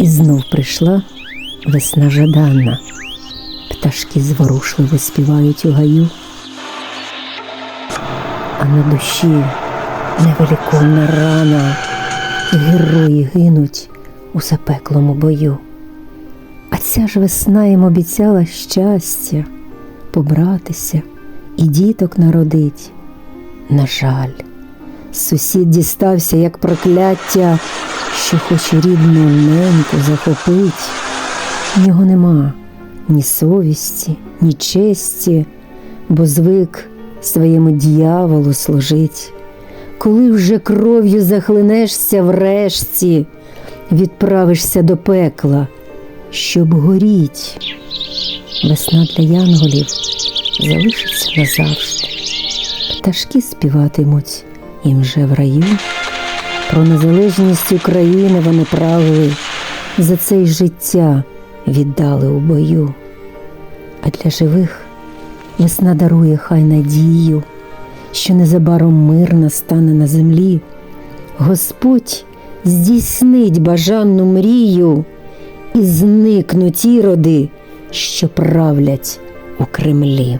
І знов прийшла весна жадана. Пташки зворушливо співають у гаю, а на душі невеликонна рана, герої гинуть у запеклому бою. А ця ж весна їм обіцяла щастя, побратися і діток народить. На жаль, сусід дістався як прокляття, що хоче рідну неньку захопить. В нього нема ні совісті, ні честі, бо звик своєму дьяволу служить. Коли вже кров'ю захлинешся врешті, відправишся до пекла, щоб горіть. Весна для янголів залишиться назавжди. Пташки співатимуть їм вже в раю. Про незалежність України вони прагли, за це й життя віддали у бою. А для живих весна дарує хай надію, що незабаром мир настане на землі. Господь здійснить бажану мрію і зникнуть іроди, що правлять у Кремлі.